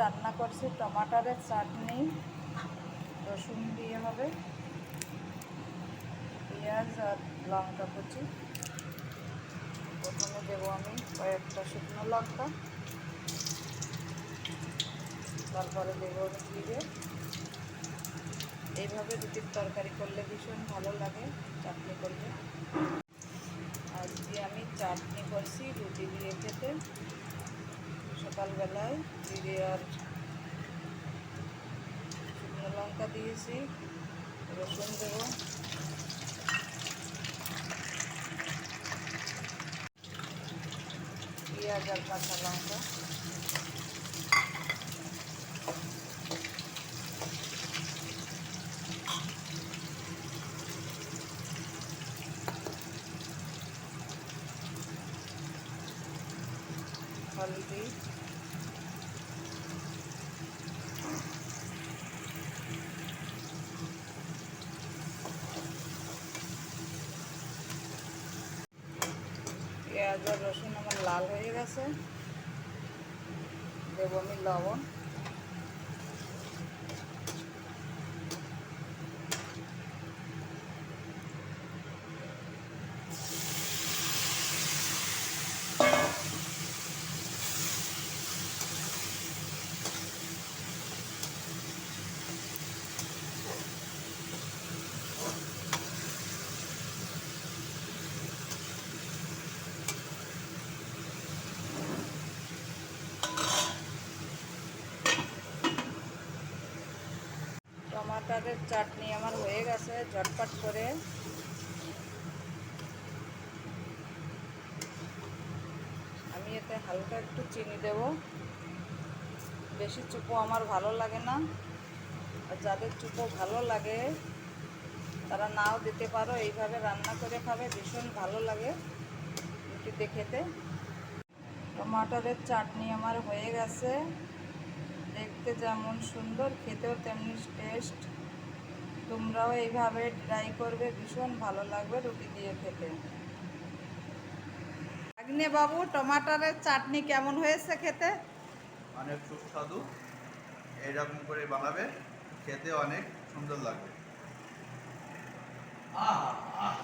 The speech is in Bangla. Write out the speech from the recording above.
রান্না করছি টমাটারের চাটনি, রসুন দিয়ে হবে, পেঁয়াজ আর লঙ্কা কুচি। প্রথমে দেবো আমি কয়েকটা শুকনো লঙ্কা, তারপরে দেবো জিরে। এইভাবে রুটির তরকারি করলে ভীষণ ভালো লাগে, চাটনি করলে। আজকে আমি চাটনি করছি রুটি দিয়ে খেতে। সকালবেলায় জিরে আর শুকনো লঙ্কা দিয়েছি রসুন দেবো পেঁয়াজ আর কাঁচা লঙ্কা হলদি পেঁয়াজ আর রসুন আমার লাল হয়ে গেছে। দেবো আমি লবণ। টমাটারের চাটনি আমার হয়ে গেছে, ঝটপট করে। আমি এতে হালকা একটু চিনি দেব। বেশি চুপো আমার ভালো লাগে না। আর যাদের চুপো ভালো লাগে, তারা নাও দিতে পারো, এইভাবে রান্না করে খাবে, ভীষণ ভালো লাগে রুটিতে খেতে। টমাটারের চাটনি আমার হয়ে গেছে। দেখতে যেমন সুন্দর খেতেও তেমনি টেস্ট তোমরাও এইভাবে ট্রাই করবে ভীষণ ভালো লাগবে রুটি দিয়ে খেতে। আগ্নে বাবু টমাটারের চাটনি কেমন হয়েছে খেতে? অনেক সুস্বাদু। এইরকম করে বানাবে খেতে অনেক সুন্দর লাগবে। আহ।